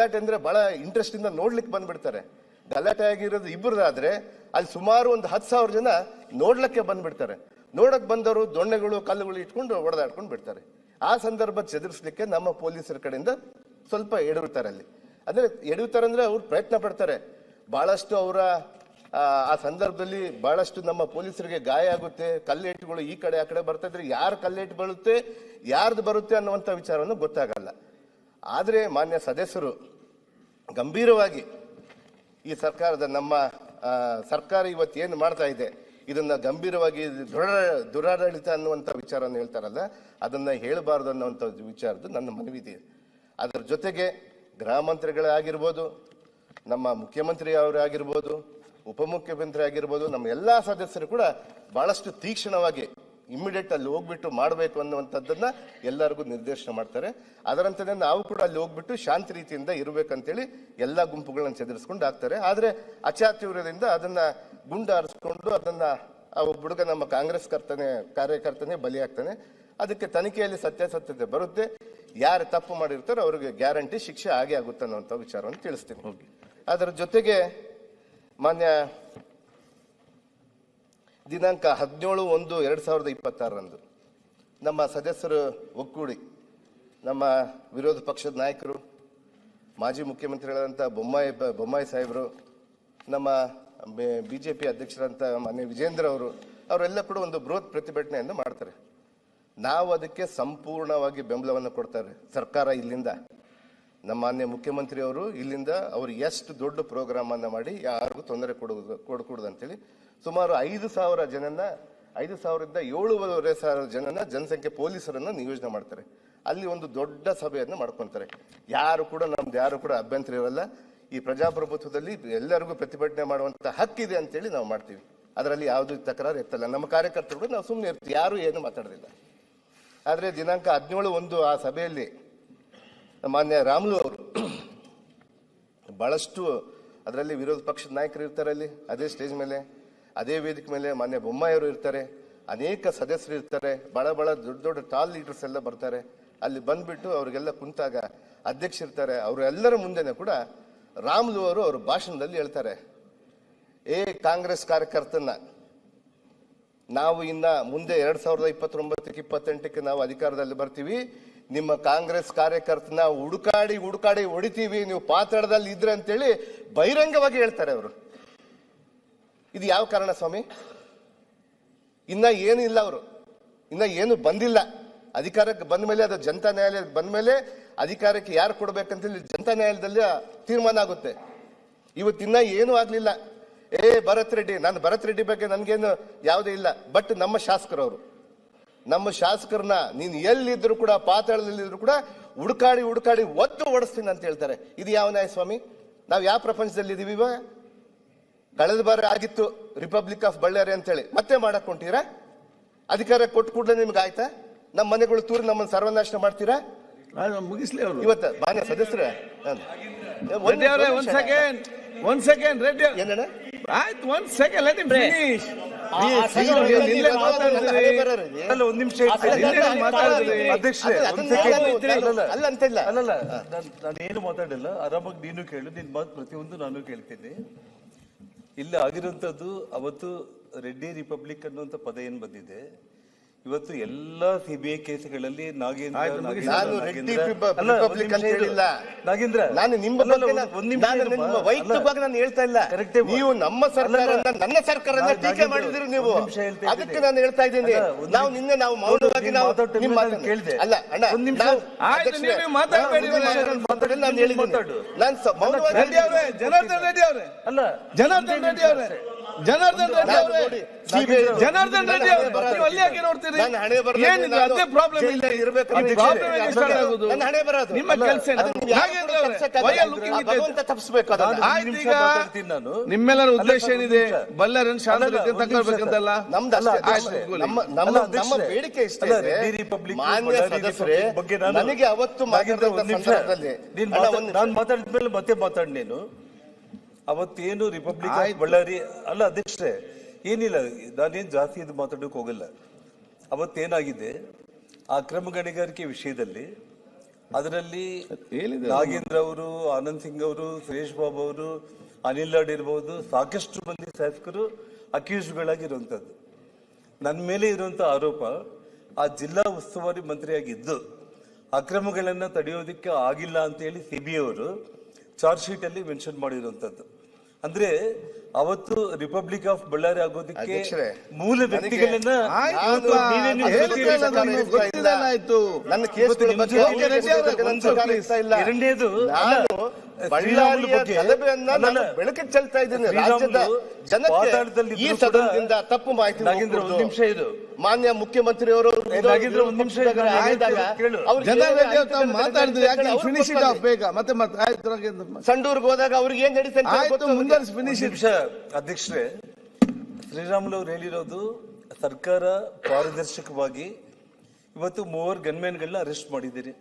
ಗಲಾಟೆ ಅಂದ್ರೆ ಬಹಳ ಇಂಟ್ರೆಸ್ಟ್ ಇಂದ ನೋಡ್ಲಿಕ್ಕೆ ಬಂದ್ಬಿಡ್ತಾರೆ. ಗಲಾಟೆ ಆಗಿರೋದು ಇಬ್ಬರದಾದ್ರೆ ಅಲ್ಲಿ ಸುಮಾರು ಒಂದು ಹತ್ತು ಸಾವಿರ ಜನ ನೋಡ್ಲಿಕ್ಕೆ ಬಂದ್ಬಿಡ್ತಾರೆ. ನೋಡಕ್ ಬಂದವರು ದೊಣ್ಣೆಗಳು, ಕಲ್ಲುಗಳು ಇಟ್ಕೊಂಡು ಹೊಡೆದಾಡ್ಕೊಂಡು ಬಿಡ್ತಾರೆ. ಆ ಸಂದರ್ಭ ಚದುರಿಸ್ಲಿಕ್ಕೆ ನಮ್ಮ ಪೊಲೀಸರ ಕಡೆಯಿಂದ ಸ್ವಲ್ಪ ಎಡವುತ್ತಾರೆ ಅಲ್ಲಿ. ಅಂದ್ರೆ ಎಡವುತ್ತಾರೆ ಅಂದ್ರೆ ಅವ್ರು ಪ್ರಯತ್ನ ಪಡ್ತಾರೆ. ಬಹಳಷ್ಟು ಅವರ, ಆ ಸಂದರ್ಭದಲ್ಲಿ ಬಹಳಷ್ಟು ನಮ್ಮ ಪೊಲೀಸರಿಗೆ ಗಾಯ ಆಗುತ್ತೆ. ಕಲ್ಲೇಟುಗಳು ಈ ಕಡೆ, ಆ ಕಡೆ ಬರ್ತಾ ಇದ್ರೆ ಯಾರು ಕಲ್ಲೇಟು ಬರುತ್ತೆ ಯಾರ್ದು ಬರುತ್ತೆ ಅನ್ನುವಂಥ ವಿಚಾರವನ್ನು ಗೊತ್ತಾಗಲ್ಲ. ಆದರೆ ಮಾನ್ಯ ಸದಸ್ಯರು ಗಂಭೀರವಾಗಿ ಈ ಸರ್ಕಾರದ ನಮ್ಮ ಸರ್ಕಾರ ಇವತ್ತು ಏನು ಮಾಡ್ತಾ ಇದೆ, ಇದನ್ನು ಗಂಭೀರವಾಗಿ ದೃಢ, ದುರಾಡಳಿತ ಅನ್ನುವಂಥ ವಿಚಾರವನ್ನು ಹೇಳ್ತಾರಲ್ಲ, ಅದನ್ನು ಹೇಳಬಾರ್ದು ಅನ್ನುವಂಥ ವಿಚಾರದ್ದು ನನ್ನ ಮನವಿ ಇದೆ ಅದರ ಜೊತೆಗೆ ಆಗಿರ್ಬೋದು ನಮ್ಮ ಮುಖ್ಯಮಂತ್ರಿ ಅವರೇ ಆಗಿರ್ಬೋದು ಉಪಮುಖ್ಯಮಂತ್ರಿ ಆಗಿರ್ಬೋದು, ನಮ್ಮ ಎಲ್ಲ ಸದಸ್ಯರು ಕೂಡ ಭಾಳಷ್ಟು ತೀಕ್ಷ್ಣವಾಗಿ ಇಮಿಡಿಯೇಟ್ ಅಲ್ಲಿ ಹೋಗ್ಬಿಟ್ಟು ಮಾಡಬೇಕು ಅನ್ನುವಂಥದ್ದನ್ನ ಎಲ್ಲರಿಗೂ ನಿರ್ದೇಶನ ಮಾಡ್ತಾರೆ. ಅದರಂತೆ ನಾವು ಕೂಡ ಅಲ್ಲಿ ಹೋಗ್ಬಿಟ್ಟು ಶಾಂತಿ ರೀತಿಯಿಂದ ಇರಬೇಕಂತೇಳಿ ಎಲ್ಲ ಗುಂಪುಗಳನ್ನ ಚದುರಿಸ್ಕೊಂಡು ಹಾಕ್ತಾರೆ. ಆದರೆ ಅಚಾತುರ್ಯದಿಂದ ಅದನ್ನ ಗುಂಡು ಹಾರಿಸ್ಕೊಂಡು ಅದನ್ನ ಆ ಒಬ್ಬ ಹುಡುಗ ನಮ್ಮ ಕಾಂಗ್ರೆಸ್ ಕರ್ತನೆ ಕಾರ್ಯಕರ್ತನೇ ಬಲಿಯಾಗ್ತಾನೆ ಅದಕ್ಕೆ ತನಿಖೆಯಲ್ಲಿ ಸತ್ಯಾಸತ್ಯತೆ ಬರುತ್ತೆ. ಯಾರು ತಪ್ಪು ಮಾಡಿರ್ತಾರೋ ಅವ್ರಿಗೆ ಗ್ಯಾರಂಟಿ ಶಿಕ್ಷೆ ಆಗೇ ಆಗುತ್ತೆ ಅನ್ನೋಂಥ ವಿಚಾರವನ್ನು ತಿಳಿಸ್ತೀನಿ. ಅದರ ಜೊತೆಗೆ ಮಾನ್ಯ ದಿನಾಂಕ ಹದಿನೇಳು ಒಂದು ಎರಡು ಸಾವಿರದ ಇಪ್ಪತ್ತಾರರಂದು ನಮ್ಮ ಸದಸ್ಯರು ಒಕ್ಕೂಡಿ ನಮ್ಮ ವಿರೋಧ ಪಕ್ಷದ ನಾಯಕರು, ಮಾಜಿ ಮುಖ್ಯಮಂತ್ರಿಗಳಾದಂಥ ಬೊಮ್ಮಾಯಿ ಬೊಮ್ಮಾಯಿ ಸಾಹೇಬರು, ನಮ್ಮ ಬಿ ಜೆ ಪಿ ಅಧ್ಯಕ್ಷರಂಥ ಮಾನ್ಯ ವಿಜೇಂದ್ರ ಅವರು, ಅವರೆಲ್ಲ ಕೂಡ ಒಂದು ಬೃಹತ್ ಪ್ರತಿಭಟನೆಯನ್ನು ಮಾಡ್ತಾರೆ. ನಾವು ಅದಕ್ಕೆ ಸಂಪೂರ್ಣವಾಗಿ ಬೆಂಬಲವನ್ನು ಕೊಡ್ತಾರೆ. ಸರ್ಕಾರ ಇಲ್ಲಿಂದ, ನಮ್ಮ ಮಾನ್ಯ ಮುಖ್ಯಮಂತ್ರಿಯವರು ಇಲ್ಲಿಂದ ಅವರು ಎಷ್ಟು ದೊಡ್ಡ ಪ್ರೋಗ್ರಾಮನ್ನು ಮಾಡಿ ಯಾರಿಗೂ ತೊಂದರೆ ಕೊಡುವುದು ಕೊಡಕೂಡದು ಅಂತೇಳಿ ಸುಮಾರು ಐದು ಸಾವಿರ ಜನನ ಐದು ಸಾವಿರದಿಂದ ಏಳುವರೆ ಸಾವಿರ ಜನನ ಜನಸಂಖ್ಯೆ ಪೊಲೀಸರನ್ನು ನಿಯೋಜನೆ ಮಾಡ್ತಾರೆ. ಅಲ್ಲಿ ಒಂದು ದೊಡ್ಡ ಸಭೆಯನ್ನು ಮಾಡ್ಕೊತಾರೆ. ಯಾರು ಕೂಡ ನಮ್ದು, ಯಾರು ಕೂಡ ಅಭ್ಯಂತರ ಇರಲ್ಲ. ಈ ಪ್ರಜಾಪ್ರಭುತ್ವದಲ್ಲಿ ಎಲ್ಲರಿಗೂ ಪ್ರತಿಭಟನೆ ಮಾಡುವಂತ ಹಕ್ಕಿದೆ ಅಂತೇಳಿ ನಾವು ಮಾಡ್ತೀವಿ. ಅದರಲ್ಲಿ ಯಾವುದೇ ತಕರಾರು ಎತ್ತಲ್ಲ. ನಮ್ಮ ಕಾರ್ಯಕರ್ತರು ನಾವು ಸುಮ್ಮನೆ ಇರ್ತೀವಿ. ಯಾರು ಏನು ಮಾತಾಡೋದಿಲ್ಲ. ಆದರೆ ದಿನಾಂಕ ಹದಿನೇಳು ಒಂದು ಆ ಸಭೆಯಲ್ಲಿ ಮಾನ್ಯ ರಾಮುಲು ಅವರು ಬಹಳಷ್ಟು ಅದರಲ್ಲಿ ವಿರೋಧ ಪಕ್ಷದ ನಾಯಕರು ಇರ್ತಾರೆ ಅಲ್ಲಿ, ಅದೇ ಸ್ಟೇಜ್ ಮೇಲೆ. ಅದೇ ವೇದಿಕೆ ಮೇಲೆ ಮಾನ್ಯ ಬೊಮ್ಮಾಯಿಯವರು ಇರ್ತಾರೆ, ಅನೇಕ ಸದಸ್ಯರು ಇರ್ತಾರೆ ಬಹಳ ಬಹಳ ದೊಡ್ಡ ದೊಡ್ಡ ಟಾಲ್ ಲೀಡರ್ಸ್ ಎಲ್ಲ ಬರ್ತಾರೆ. ಅಲ್ಲಿ ಬಂದ್ಬಿಟ್ಟು ಅವರಿಗೆಲ್ಲ ಕುಂತಾಗ ಅಧ್ಯಕ್ಷ ಇರ್ತಾರೆ. ಅವರೆಲ್ಲರ ಮುಂದೆನೂ ಕೂಡ ರಾಮ್ಲು ಅವರು ಅವ್ರ ಭಾಷಣದಲ್ಲಿ ಹೇಳ್ತಾರೆ. ಏ ಕಾಂಗ್ರೆಸ್ ಕಾರ್ಯಕರ್ತನ ನಾವು ಇನ್ನ ಮುಂದೆ ಎರಡ್ ಸಾವಿರದ ಇಪ್ಪತ್ತೊಂಬತ್ತಕ್ಕೆ ಇಪ್ಪತ್ತೆಂಟಕ್ಕೆ ನಾವು ಅಧಿಕಾರದಲ್ಲಿ ಬರ್ತೀವಿ. ನಿಮ್ಮ ಕಾಂಗ್ರೆಸ್ ಕಾರ್ಯಕರ್ತನ ಹುಡುಕಾಡಿ ಹುಡುಕಾಡಿ ಹೊಡಿತೀವಿ. ನೀವು ಪಾತ್ರದಲ್ಲಿ ಇದ್ರೆ ಅಂತೇಳಿ ಬಹಿರಂಗವಾಗಿ ಹೇಳ್ತಾರೆ ಅವರು. ಇದು ಯಾವ ಕಾರಣ ಸ್ವಾಮಿ? ಇನ್ನ ಏನು ಇಲ್ಲ ಅವರು. ಇನ್ನ ಏನು ಬಂದಿಲ್ಲ. ಅಧಿಕಾರಕ್ಕೆ ಬಂದ ಮೇಲೆ ಅದು ಜನತಾ ನ್ಯಾಯಾಲಯ ಬಂದ ಮೇಲೆ ಅಧಿಕಾರಕ್ಕೆ ಯಾರು ಕೊಡ್ಬೇಕಂತೇಳಿ ಜನತಾ ನ್ಯಾಯಾಲಯದಲ್ಲಿ ತೀರ್ಮಾನ ಆಗುತ್ತೆ. ಇವತ್ತಿನ್ನ ಏನೂ ಆಗಲಿಲ್ಲ. ಏ, ಭರತ್ ರೆಡ್ಡಿ, ನಾನು ಭರತ್ ರೆಡ್ಡಿ ಬಗ್ಗೆ ನನಗೇನು ಯಾವುದೇ ಇಲ್ಲ. ಬಟ್ ನಮ್ಮ ಶಾಸಕರವರು, ನಮ್ಮ ಶಾಸಕರನ್ನ ನೀನು ಎಲ್ಲಿದ್ರು ಕೂಡ, ಪಾತಾಳದಲ್ಲಿದ್ರು ಕೂಡ ಹುಡುಕಾಡಿ ಹುಡುಕಾಡಿ ಒದ್ದು ಓಡಿಸ್ತೀನಿ ಅಂತ ಹೇಳ್ತಾರೆ. ಇದು ಯಾವ ನ್ಯಾಯ ಸ್ವಾಮಿ? ನಾವು ಯಾವ ಪ್ರಪಂಚದಲ್ಲಿ ಇದೀವಿ ಇವಾಗ? ಕಳೆದ ಬಾರಿ ಆಗಿತ್ತು ರಿಪಬ್ಲಿಕ್ ಆಫ್ ಬಳ್ಳಾರಿ ಅಂತೇಳಿ. ಮತ್ತೆ ಮಾಡಕ್ ಹೊಂಟೀರಾ? ಅಧಿಕಾರ ಕೊಟ್ಟು ಕೂಡಲೇ ನಿಮ್ಗೆ ಆಯ್ತಾ? ನಮ್ಮ ಮನೆಗಳು ತೂರಿ ನಮ್ಮನ್ನು ಸರ್ವನಾಶನ ಮಾಡ್ತೀರಾ? ಮುಗಿಸ್ಲಿ ಅವರು. ಇವತ್ತು ಮಾನ್ಯ ಸದಸ್ಯರೇ? ಒಂದ್ ರೆಡ್ಡಿ ಅವರೇ ಒಂದ್ ಸೆಕೆಂಡ್ ಒಂದ್ ಸೆಕೆಂಡ್ ರೆಡ್ಡಿ ಅವ್ರೆ. ಏನಣ್ಣ? ಆಯ್ತು ಒಂದ್ ಸೆಕೆಂಡ್ ಲೆಟ್ ಇಮ್ ಫಿನಿಶ್ ಅಲ್ಲ ಒಂದ್ ನಿಮಿಷ ಅದನ್ನ ಅದನ್ನ second. ಅಲ್ಲ ಅಂತ ಇಲ್ಲ. ಅಲ್ಲಲ್ಲ ನಾನು ಏನು ಮಾತಾಡಿಲ್ಲ. ಆರಾಮಾಗಿ ನೀನು ಕೇಳು ನಿನ್ ಮಾತು ಪ್ರತಿಯೊಂದು ನಾನು ಕೇಳ್ತೀನಿ. ಇಲ್ಲಿ ಆಗಿರುವಂಥದ್ದು ಅವತ್ತು ರೆಡ್ಡಿ ರಿಪಬ್ಲಿಕ್ ಅನ್ನುವಂಥ ಪದ ಏನು ಬಂದಿದೆ? ಇವತ್ತು ಎಲ್ಲಾ ಸಿಬಿಐ ಕೇಸ್ಗಳಲ್ಲಿ ನಾಗೇಂದ್ರ ನಾಗೇಂದ್ರ, ನಾನು ನಿಮ್ಮ ವೈಯಕ್ತಿಕವಾಗಿ ನಾನು ಹೇಳ್ತಾ ಇಲ್ಲ. ನೀವು ನಮ್ಮ ಸರ್ಕಾರ ನನ್ನ ಸರ್ಕಾರ ಟೀಕೆ ಮಾಡಿದಿರಿ ನೀವು. ಅದಕ್ಕೆ ನಾನು ಹೇಳ್ತಾ ಇದ್ದೀನಿ. ನಾವು ನಿನ್ನೆ ನಾವು ಮೌನವಾಗಿ ನಾವು ನಿಮ್ಮ ಕೇಳ್ದೆ. ಅಲ್ಲ ಅಣ್ಣ ನಾನು ಹೇಳಿದ್ದೀನಿ. ನಾನು ಮೌನವಾಗಿ ರೆಡ್ಡಿ ಅವರೇ ಜನಾರ್ದನ್ ರೆಡ್ಡಿ ಅವರೇ ಅಲ್ಲ ಜನಾರ್ದನ್ ರೆಡ್ಡಿ ಅವರೇ. ಜನಾರ್ದನ್ ರೆಡ್ಡಿ ಅವರೇ. ಜನಾರ್ದನ್ ರೆಡ್ಡಿ ಅವರೇ ನೀವು ಅಲ್ಲಿ ಯಾಕೆ ನೋಡ್ತೀರಿ? ನನ್ನ ಹಣೆ ನಾನು ಅದೇ ಪ್ರಾಬ್ಲಮ್ ಇಲ್ಲ. ಇರಬೇಕು ನನ್ನ ಹಣೆ ಬರೋದು ನಿಮ್ಮ ಕೆಲಸ ನಾಗೇಂದ್ರ ಅವರೇ ತಪ್ಪಿಸ್ಬೇಕು ಅದನ್ನ. ನಾನು ಈಗ ನಿಮ್ಮೆಲ್ಲರ ಉದ್ದೇಶ ಏನಿದೆ? ಬಲ್ಲರನ್ ಶಾಂತಿ ತಗೊಳ್ಬೇಕಂತಲ್ಲ ನಮ್ದು ಅಷ್ಟೇ. ನಮ್ಮ ನಮ್ಮ ನಮ್ಮ ಬೇಡಿಕೆ ಇಷ್ಟೇ ಇದೆ. ಮಾನ್ಯ ಸದಸ್ಯರೇ ನನಗೆ ಅವತ್ತು ನಾಗೇಂದ್ರ ಮಾತಾಡಿದಂತ ಒಂದ್ ನಿಮಿಷ. ಸಂದರ್ಭದಲ್ಲಿ ನೀನ್ ಅಣ್ಣ, ಮಾತಾಡ್- ನಾನ್ ಮಾತಾಡಿದ್ಮೇಲೆ ಮತ್ತೆ ಮಾತಾಡ್ ನೀನು. ಅವತ್ತೇನು ರಿಪಬ್ಲಿಕ್ ಆಫ್ ಬಳ್ಳಾರಿ ಅಲ್ಲ ಅಧ್ಯಕ್ಷರೇ ಏನಿಲ್ಲ ನಾನೇನು ಜಾಸ್ತಿ ಇದು ಮಾತಾಡೋಕೆ ಹೋಗಲ್ಲ. ಅವತ್ತೇನಾಗಿದೆ ಆ ಕ್ರಮ ಗಣಿಗಾರಿಕೆ ವಿಷಯದಲ್ಲಿ ಅದರಲ್ಲಿ ನಾಗೇಂದ್ರ ಅವರು ಆನಂದ್ ಸಿಂಗ್ ಅವರು ಸುರೇಶ್ ಬಾಬು ಅವರು ಅನಿಲ್ ಲಾಡ್ ಇರಬಹುದು ಸಾಕಷ್ಟು ಮಂದಿ ಶಾಸಕರು ಅಕ್ಯೂಸ್ಗಳಾಗಿರುವಂತದ್ದು ನನ್ನ ಮೇಲೆ ಇರುವಂಥ ಆರೋಪ ಆ ಜಿಲ್ಲಾ ಉಸ್ತುವಾರಿ ಮಂತ್ರಿಯಾಗಿದ್ದು ಅಕ್ರಮಗಳನ್ನು ತಡೆಯೋದಕ್ಕೆ ಆಗಿಲ್ಲ ಅಂತ ಹೇಳಿ ಬಿ ಅವರು ಚಾರ್ಜ್ ಶೀಟ್ ಅಲ್ಲಿ ಮೆನ್ಷನ್ ಮಾಡಿರುವಂತದ್ದು. ಅಂದ್ರೆ ಅವತ್ತು ರಿಪಬ್ಲಿಕ್ ಆಫ್ ಬಳ್ಳಾರಿ ಆಗೋದಕ್ಕೆ ಮೂಲ ವ್ಯಕ್ತಿಗಳನ್ನ ಎರಡನೇದು ಬಳ್ಳಾರಿಯ ಶ್ರೀರಾಮುಲು ಬಗ್ಗೆ ಗಲಭೆಯನ್ನ ನಾನು ಬೆಳಕಿಗೆ ಚೆಲ್ತಾ ಇದ್ದೀನಿ. ರಾಜ್ಯದ ಜನತೆ ಈ ಸದನದಿಂದ ತಪ್ಪು ಮಾಹಿತಿ ನಾಗೇಂದ್ರ ಒಂದು ನಿಮಿಷ ಇದು ಮಾನ್ಯ ಮುಖ್ಯಮಂತ್ರಿಯವರು ಅವರು ನಾಗೇಂದ್ರ, ಒಂದ್ ನಿಮಿಷ ಮಾತಾಡಿದ್ರು ಯಾಕೆ ಫಿನಿಶ್ ಇಟ್ ಆಫ್ ಬೇಗ? ಮತ್ತೆ ಮತ್ತೆ ಆಯ್ತು ನಾಗೇಂದ್ರ ಸಂಡೂರ್ಗೆ ಹೋದಾಗ ಅವ್ರಿಗೆ ಏನ್ ಅವ್ರಿಗೆ. ಫಿನಿಶ್ ನಿಮಿಷ ಅಧ್ಯಕ್ಷರೇ ಶ್ರೀರಾಮುಲು ಅವ್ರು ಹೇಳಿರೋದು ಸರ್ಕಾರ ಪಾರದರ್ಶಕವಾಗಿ ಇವತ್ತು ಮೂವರು ಗನ್ಮ್ಯಾನ್ಗಳನ್ನ ಅರೆಸ್ಟ್ ಮಾಡಿದ್ದೀರಿ.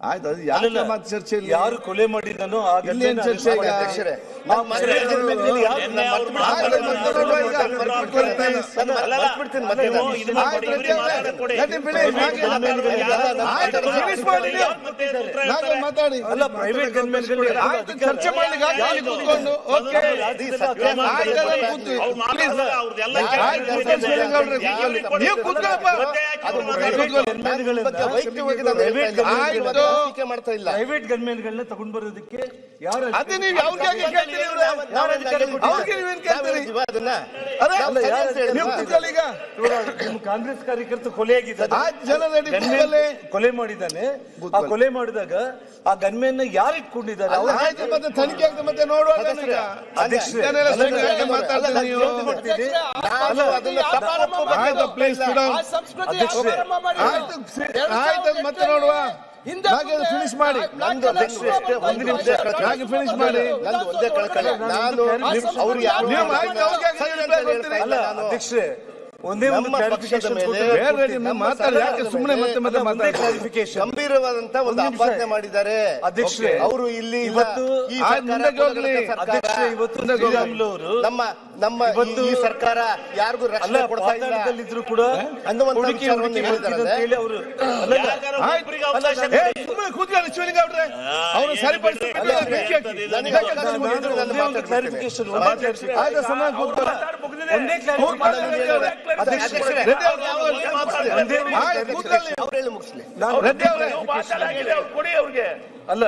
ಆಯ್ತು ಅದು ಯಾಕೆ ಮತ್ತೆ ಚರ್ಚೆ ಇಲ್ಲ ಯಾರು ಕೊಲೆ ಮಾಡಿದಾನೋ ಆ ಇಲ್ಲಿ ಏನ್ ಚರ್ಚೆ ಈಗ? ಅಧ್ಯಕ್ಷರೇ, ನಾವು ಯಾರು? ಅವರೇ. ನಾಗೇ ಮಾತಾಡಿ ಅಲ್ಲ ಪ್ರೈವೇಟ್ ಆಯ್ತು ಚರ್ಚೆ ಮಾಡ್ಲಿಕ್ಕೆ ಇಲ್ಲಿ ಕೂತ್ಕೊಂಡು ಓಕೆ ಆಯ್ತು, ಆಯ್ತು, ನೀವು ಕೂತ್ಕೊಳ್ಳಪ್ಪ. ಪ್ರೈವೇಟ್ ಮಾಡ್ತಾ ಇಲ್ಲ ತಗೊಂಡ್ ಬರೋದಕ್ಕೆ ಯಾರು ಅದೇ ನೀವು ನಿಮ್ಮ ಕಾಂಗ್ರೆಸ್ ಕಾರ್ಯಕರ್ತ ಕೊಲೆ ಆಗಿದ್ದಾರೆ. ಕೊಲೆ ಮಾಡಿದ್ದಾನೆ. ಆ ಕೊಲೆ ಮಾಡಿದಾಗ ಆ ಗನ್ಮ್ಯಾನ್ ಯಾರು ಇಟ್ಕೊಂಡಿದ್ದಾರೆ? ತನಿಖೆ ಆಗ್ತದೆ ಮತ್ತೆ ನೋಡುವ ಈಗ. ಆಯ್ತು. ಮತ್ತೆ ನೋಡುವ. ಫಿನಿಶ್ ಮಾಡಿ. ನಂದು ಅಧ್ಯಕ್ಷರೇ ಅಷ್ಟೇ ಒಂದು ನಿಮಿಷ. ಹಾಗೆ ಫಿನಿಶ್ ಮಾಡಿ. ನಂದು ಒಂದೇ ಕಳ್ಕಳಿ ನಾನು ಅವ್ರಿಗೆ ಅಲ್ಲ. ಅಧ್ಯಕ್ಷರೇ ಒಂದೇ ಒಂದು ಕ್ಲಾರಿಫಿಕೇಶನ್ ಬೇರೆ ನೀವು ಮಾತಾಡಿ ಯಾಕೆ ಸುಮ್ಮನೆ ಮತ್ತೆ ಮತ್ತೆ ಕ್ಲಾರಿಫಿಕೇಶನ್ ಮಾತಾಡಿ clarification. ಗಂಭೀರವಾದಂತ ಒಂದು ಅಪಾದನೆ ಮಾಡಿದ್ದಾರೆ. ಅಧ್ಯಕ್ಷರೇ, ಅವರು ಇಲ್ಲಿ ಇವತ್ತು. ಅಧ್ಯಕ್ಷರೇ, ಇವತ್ತು ನಮ್ಮ ನಮ್ಮ ಇವತ್ತು- ಈ ಸರ್ಕಾರ ಯಾರಿಗೂ ರಕ್ಷಣೆ ಕೊಡ್ತಾ ಇಲ್ಲ. ಇದ್ರು ಕೂಡ ಹುಡುಕಿ ಹುಡುಕಿ ಹೇಳಿದ್ದಾರೆ. ಅಂತ ಹೇಳಿ ಅವರು. ಕೂತ್ಕೊಳ್ಳಿ ಶಿವಲಿಂಗ ಅವ್ರೆ. ಅವರು ಸರಿಪಡಿಸ್ಬೇಕು ಕ್ಲಾರಿಫಿಕೇಶನ್ ಸಮಯ ಕೂತ್ಕೊಳ್ಳಿ ಒಂದೇ ಅಲ್ಲ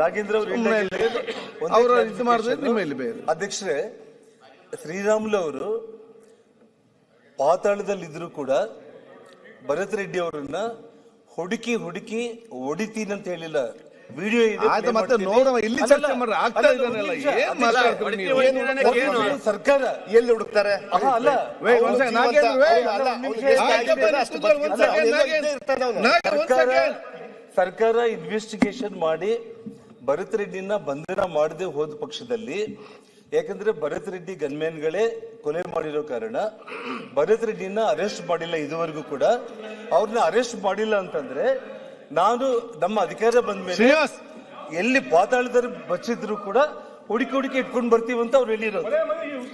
ನಾಗೇಂದ್ರ ಅವರು ಇದು ಮಾಡಿದ್ರೆ ನಿಮ್ಮ ಇಲ್ಲಿ ಬೇರೆ. ಅಧ್ಯಕ್ಷರೇ ಶ್ರೀರಾಮುಲು ಅವರು ಪಾತಾಳದಲ್ಲಿದ್ರು ಕೂಡ ಭರತ್ ರೆಡ್ಡಿ ಅವರನ್ನ ಹುಡುಕಿ ಹುಡುಕಿ ಹೊಡಿತೀನಿ ಅಂತ ಹೇಳಿಲ್ಲ. ವಿಡಿಯೋ ಇದೆ ಆಯ್ತು ಮತ್ತೆ. ನೋಡುವ ಇಲ್ಲಿ ಚರ್ಚೆ ಮಾಡ್ರೆ ಆಗ್ತಾ ಅಲ್ಲಲ್ಲ, ಇದ್ದಾನೆಲ್ಲ ಒಂದ್ ನಿಮಿಷ. ಏನ್ ಮಾತಾಡ್ತೀರಿ ನೀವು ಏನು ಸರ್ಕಾರ ಎಲ್ಲಿ ಹುಡುಕ್ತಾರೆ ಆಹಾ, ಅಲ್ಲ Wait, ಒಂದ್ second, ನಾಗೇಂದ್ರ, wait. ಅಲ್ಲ, ಅವ್ನಿಗೆ ಎಷ್ಟು ಆಯ್ತು, ಆಗಿದೆ ಅಷ್ಟು ಕೂತ್ಕೊಳ್ಳಿ, ಒಂದ್ ಬದುಕಿದ್ದಾನೆ. second, ನಾಗೇಂದ್ರ. ಇಲ್ಲೇ ಇರ್ತಾನೆ ಅವ್ನು. ನಾಗೆ ಒಂದ್ ಸರ್ಕಾರ second. ಸರ್ಕಾರ ಇನ್ವೆಸ್ಟಿಗೇಷನ್ ಮಾಡಿ ಭರತ್ ರೆಡ್ಡಿನ ಬಂಧನ ಮಾಡದೆ ಹೋದ ಪಕ್ಷದಲ್ಲಿ ಯಾಕಂದ್ರೆ ಭರತ್ ರೆಡ್ಡಿ ಗನ್ಮ್ಯಾನ್ಗಳೇ ಕೊಲೆ ಮಾಡಿರೋ ಕಾರಣ ಭರತ್ ರೆಡ್ಡಿನ ಅರೆಸ್ಟ್ ಮಾಡಿಲ್ಲ ಇದುವರೆಗೂ ಕೂಡ ಅವ್ರನ್ನ ಅರೆಸ್ಟ್ ಮಾಡಿಲ್ಲ ಅಂತಂದ್ರೆ ನಾನು ನಮ್ಮ ಅಧಿಕಾರ ಬಂದ ಮೇಲೆ ಶ್ರೀನಿವಾಸ್ ಎಲ್ಲಿ ಪಾತಾಳದರ ಬಚ್ಚಿದ್ರು ಕೂಡ ಹುಡುಕಿ ಹುಡುಕಿ ಇಟ್ಕೊಂಡು ಬರ್ತೀವಿ ಅಂತ ಅವ್ರು ಹೇಳಿರೋದು.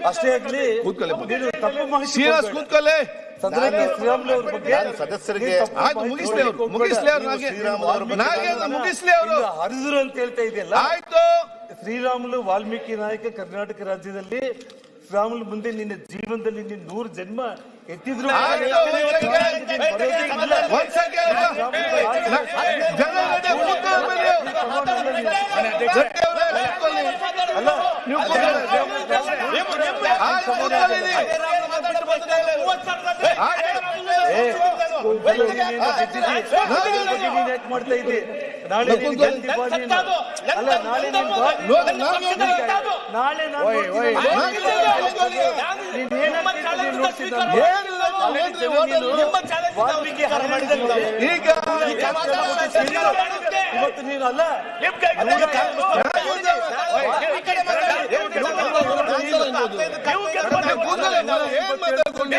ಅಷ್ಟೇ ಆಗ್ಲಿ ಕೂತ್ಕೊಳ್ಳಿ. ನೀನು ತಪ್ಪು ಮಾಹಿತಿ ಶ್ರೀನಿವಾಸ್ ಕೊಡ್ಬೇಡ. ಕೂತ್ಕೊಳ್ಳಿ. ಸದನಕ್ಕೆ ಶ್ರೀರಾಮುಲು ಅವ್ರ ಬಗ್ಗೆ ನಾನು ಸದಸ್ಯರಿಗೆ ಆಯ್ತು ಮುಗಿಸ್ಲಿ ಅವ್ರು. ಮುಗಿಸ್ಲಿ ಅವ್ರು ನಾಗೆ ನಾಗೇಂದ್ರ ಮುಗಿಸ್ಲಿ ಅವರು. ಈಗ ಹರಿದ್ರು ಅಂತ ಹೇಳ್ತಾ ಇದೆಯಲ್ಲ? ಆಯ್ತು. ಶ್ರೀರಾಮುಲು ವಾಲ್ಮೀಕಿ ನಾಯಕ ಕರ್ನಾಟಕ ರಾಜ್ಯದಲ್ಲಿ ಶ್ರೀರಾಮುಲು ಮುಂದೆ ನಿನ್ನ ಜೀವನದಲ್ಲಿ ನಿನ್ನ ನೂರು ಜನ್ಮ ಎತ್ತಿದ್ರು ಆಯ್ತು, ಮಾಡ್ತಾ ಇದ್ದೆ ನಾಳೆ ಅಲ್ಲ ನಾಳೆ. ನಾಳೆ ನಾನು ಈಗ ಇವತ್ತು ನೀನು ಅಲ್ಲ? ಕೂತ್ಕೊಳ್ಳಿ, ನಾವು ಏನ್ ಮಾತಾಡ್ಕೊಂಡು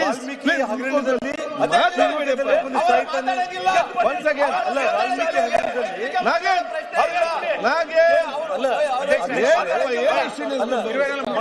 ವಾಲ್ಮೀಕಿ ಹಗರಣದಲ್ಲಿ ಮಾತಾಡ್ಬೇಡಿ ಅಪ್ಪ. ಅಲ್ಲ ವಾಲ್ಮೀಕಿ ಹಗರಣದಲ್ಲಿ ನಾಗೇಶ್ ನಾಗೇಶ್ ಅಲ್ಲ ಏನಪ್ಪ,